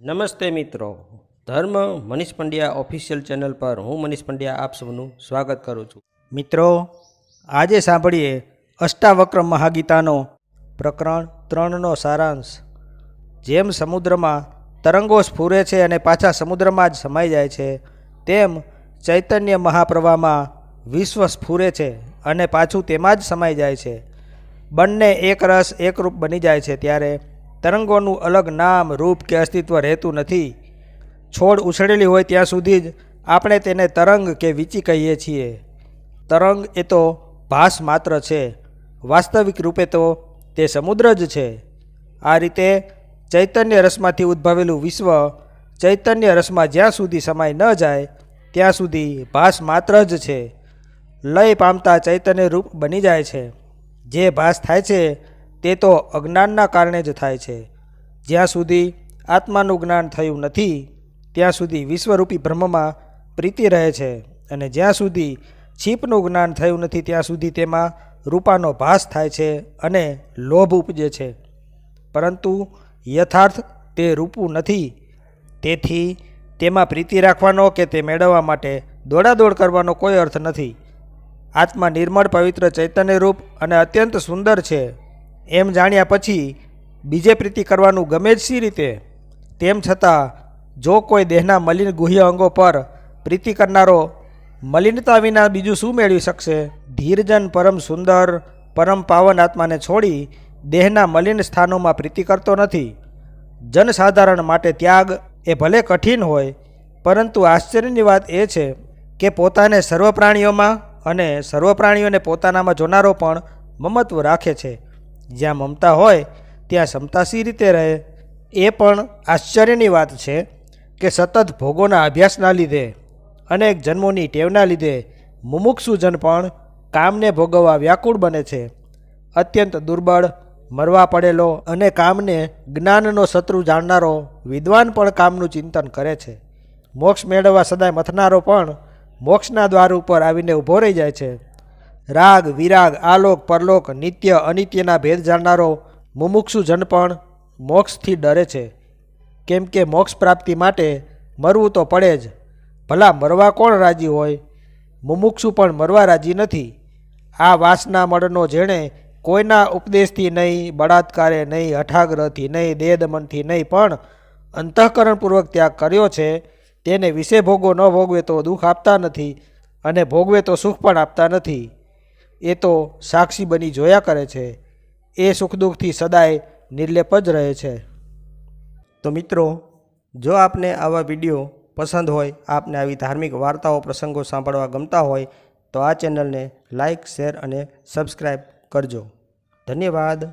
નમસ્તે મિત્રો. ધર્મ મનીષ પંડ્યા ઓફિશિયલ ચેનલ પર હું મનીષ પંડ્યા આપ સૌનું સ્વાગત કરું છું. મિત્રો, આજે સાંભળીએ અષ્ટાવક્ર મહાગીતાનો પ્રકરણ ત્રણનો સારાંશ. જેમ સમુદ્રમાં તરંગો સ્ફૂરે છે અને પાછા સમુદ્રમાં જ સમાઈ જાય છે, તેમ ચૈતન્ય મહાપ્રવાહમાં વિશ્વ સ્ફૂરે છે અને પાછું તેમાં જ સમાઈ જાય છે. બંને એક રસ એકરૂપ બની જાય છે ત્યારે તરંગોનું અલગ નામ, રૂપ કે અસ્તિત્વ રહેતું નથી. છોડ ઉછળેલી હોય ત્યાં સુધી જ આપણે તેને તરંગ કે વીચી કહીએ છીએ. તરંગ એ તો ભાસ માત્ર છે. વાસ્તવિક રૂપે તો તે સમુદ્ર જ છે. આ રીતે ચૈતન્ય રસમાંથી ઉદ્ભવેલું વિશ્વ ચૈતન્ય રસમાં જ્યાં સુધી સમાય ન જાય, ત્યાં સુધી ભાસ માત્ર જ છે. લય પામતા ચૈતન્ય રૂપ બની જાય છે. જે ભાસ થાય છે તે તો અજ્ઞાનના કારણે જ થાય છે. જ્યાં સુધી આત્માનું જ્ઞાન થયું નથી, ત્યાં સુધી વિશ્વરૂપી બ્રહ્મમાં પ્રીતિ રહે છે અને જ્યાં સુધી છીપનું જ્ઞાન થયું નથી, ત્યાં સુધી તેમાં રૂપાનો ભાસ થાય છે અને લોભ ઉપજે છે. પરંતુ યથાર્થ તે રૂપું નથી. તેથી તેમાં પ્રીતિ રાખવાનો કે તે મેળવવા માટે દોડાદોડ કરવાનો કોઈ અર્થ નથી. આત્મા નિર્મળ પવિત્ર ચૈતન્ય રૂપ અને અત્યંત સુંદર છે. એમ જાણ્યા પછી બીજે પ્રીતિ કરવાનું ગમે જ સી રીતે. તેમ છતાં, જો કોઈ દેહના મલિન ગુહ્ય અંગો પર પ્રીતિ કરનારો મલિનતા વિના બીજું શું મેળવી શકશે? ધીરજન પરમ સુંદર, પરમ પાવન આત્માને છોડી દેહના મલિન સ્થાનોમાં પ્રીતિ કરતો નથી. જનસાધારણ માટે ત્યાગ એ ભલે કઠિન હોય, પરંતુ આશ્ચર્યની વાત એ છે કે પોતાને સર્વ પ્રાણીઓમાં અને સર્વ પ્રાણીઓને પોતાનામાં જોનારો પણ મમત્વ રાખે છે. જ્યાં મમતા હોય, ત્યાં ક્ષમતા સી રીતે રહે. એ પણ આશ્ચર્યની વાત છે કે સતત ભોગોના અભ્યાસના લીધે, અનેક જન્મોની ટેવના લીધે મુમુક્ષુજન પણ કામને ભોગવવા વ્યાકુળ બને છે. અત્યંત દુર્બળ, મરવા પડેલો અને કામને જ્ઞાનનો શત્રુ જાણનારો વિદ્વાન પણ કામનું ચિંતન કરે છે. મોક્ષ મેળવવા સદાય મથનારો પણ મોક્ષના દ્વાર ઉપર આવીને ઊભો રહી જાય છે. રાગ, વિરાગ, આલોક, પરલોક, નિત્ય, અનિત્યના ભેદ જાણનારો મુમુક્ષુ જન પણ મોક્ષથી ડરે છે. કેમ કે મોક્ષ પ્રાપ્તિ માટે મરવું તો પડે જ. ભલા મરવા કોણ રાજી હોય? મુમુક્ષુ પણ મરવા રાજી નથી. આ વાસના મળનો જેણે કોઈના ઉપદેશથી નહીં, બળાત્કારે નહીં, હઠાગ્રહથી નહીં દેદમનથી નહીં, પણ અંતઃકરણપૂર્વક ત્યાગ કર્યો છે, તેને વિષે ભોગો ન ભોગવે તો દુઃખ આપતા નથી અને ભોગવે તો સુખ પણ આપતા નથી. એ તો સાક્ષી બની જોયા કરે છે. એ સુખ દુઃખથી સદાય નિર્લેપ જ રહે છે. તો મિત્રો, જો આપને આવા વીડિયો પસંદ હોય, આપને આવી ધાર્મિક વાર્તાઓ, પ્રસંગો સાંભળવા ગમતા હોય, તો આ ચેનલને લાઇક શેર અને સબસ્ક્રાઈબ કરજો. ધન્યવાદ.